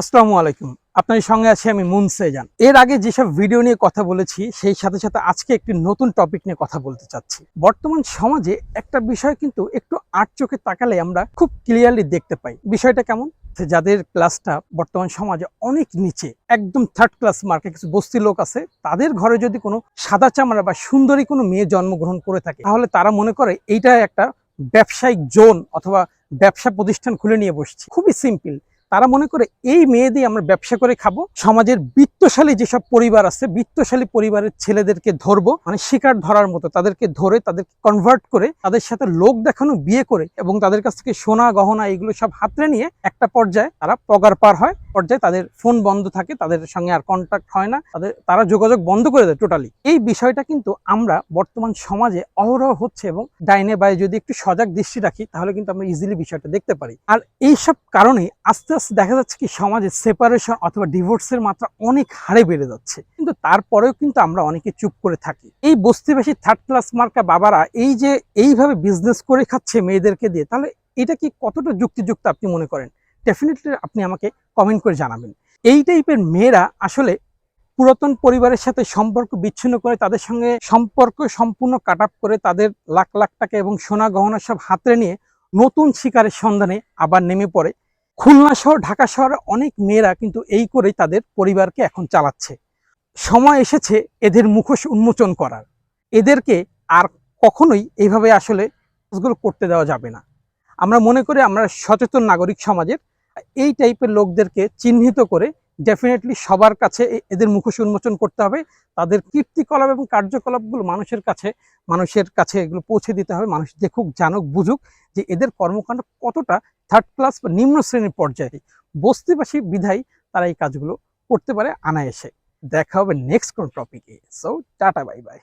আসসালামু আলাইকুম। আপনার সঙ্গে আছি আমি মুনসেজান এর আগে যেসব ভিডিও নিয়ে কথা বলেছি, সেই সাথে সাথে আজকে একটি নতুন টপিক নিয়ে কথা বলতে চাচ্ছি। বর্তমান সমাজে একটা বিষয় কিন্তু একটু আট চোখে তাকালে আমরা খুব ক্লিয়ারলি দেখতে পাই। বিষয়টা কেমন? যাদের ক্লাসটা বর্তমান সমাজে অনেক নিচে, একদম থার্ড ক্লাস মার্কে কিছু বস্তি লোক আছে, তাদের ঘরে যদি কোনো সাদা চামড়া বা সুন্দরী কোনো মেয়ে জন্মগ্রহণ করে থাকে, তাহলে তারা মনে করে এইটা একটা ব্যবসায়িক জোন অথবা ব্যবসা প্রতিষ্ঠান খুলে নিয়ে বসছে। খুবই সিম্পল তারা মনে করে, এই মেয়ে দিয়ে আমরা ব্যবসা করে খাব। সমাজের বিত্তশালী যেসব পরিবার আছে, বৃত্তশালী পরিবারের ছেলেদেরকে ধরবো। মানে শিকার ধরার মতো, তাদেরকে ধরে, তাদেরকে কনভার্ট করে, তাদের সাথে লোক দেখানো, বিয়ে করে এবং তাদের কাছ থেকে সোনা, গহনা এগুলো সব হাতড়ে নিয়ে একটা পর্যায়ে তারা পগার পার হয়। পর্যায়ে তাদের ফোন বন্ধ থাকে, তাদের সঙ্গে আর কন্ট্যাক্ট হয় না, তাদের, তারা যোগাযোগ বন্ধ করে দেয় টোটালি এই বিষয়টা কিন্তু আমরা বর্তমান সমাজে অহরহ হচ্ছে এবং ডাইনে বায়ে যদি একটু সজাগ দৃষ্টি রাখি, তাহলে কিন্তু আমরা ইজিলি বিষয়টা দেখতে পারি। আর এইসব কারণে আস্তে আস্তে দেখা যাচ্ছে কি সমাজে সেপারেশন অথবা ডিভোর্সের মাত্রা অনেক হারে বেড়ে যাচ্ছে। কিন্তু তারপরেও কিন্তু আমরা অনেকে চুপ করে থাকি। এই বস্তিবাসী থার্ড ক্লাস মার্কা বাবারা এই যে এইভাবে বিজনেস করে খাচ্ছে মেয়েদেরকে দিয়ে, তাহলে এটা কি কতটা যুক্তিযুক্ত আপনি মনে করেন? ডেফিনেটলি আপনি আমাকে কমেন্ট করে জানাবেন। এই টাইপের মেয়েরা আসলে পুরাতন পরিবারের সাথে সম্পর্ক বিচ্ছিন্ন করে, তাদের সঙ্গে সম্পর্ক সম্পূর্ণ কাট করে, তাদের লাখ লাখ টাকা এবং সোনা গহনা সব হাতে নিয়ে নতুন শিকারের সন্ধানে আবার নেমে পড়ে। খুলনা শহর ঢাকা শহরে অনেক মেয়েরা কিন্তু এই করেই তাদের পরিবারকে এখন চালাচ্ছে। সময় এসেছে এদের মুখোশ উন্মোচন করার। এদেরকে আর কখনোই এইভাবে আসলে কাজগুলো করতে দেওয়া যাবে না। আমরা মনে করি আমরা সচেতন নাগরিক সমাজের, এই টাইপের লোকদেরকে চিহ্নিত করে ডেফিনেটলি সবার কাছে এদের মুখোশ উন্মোচন করতে হবে। তাদের কীর্তিকলাপ এবং কার্যকলাপগুলো মানুষের কাছে মানুষের কাছে এগুলো পৌঁছে দিতে হবে। মানুষ দেখুক, জানুক, বুঝুক যে এদের কর্মকাণ্ড কতটা থার্ড ক্লাস বা নিম্ন শ্রেণির পর্যায়ে। বস্তিবাসী বিধায় তারা এই কাজগুলো করতে পারে আনায়াসে। দেখা হবে নেক্সট কোন টপিকে সো টাটা বাই বাই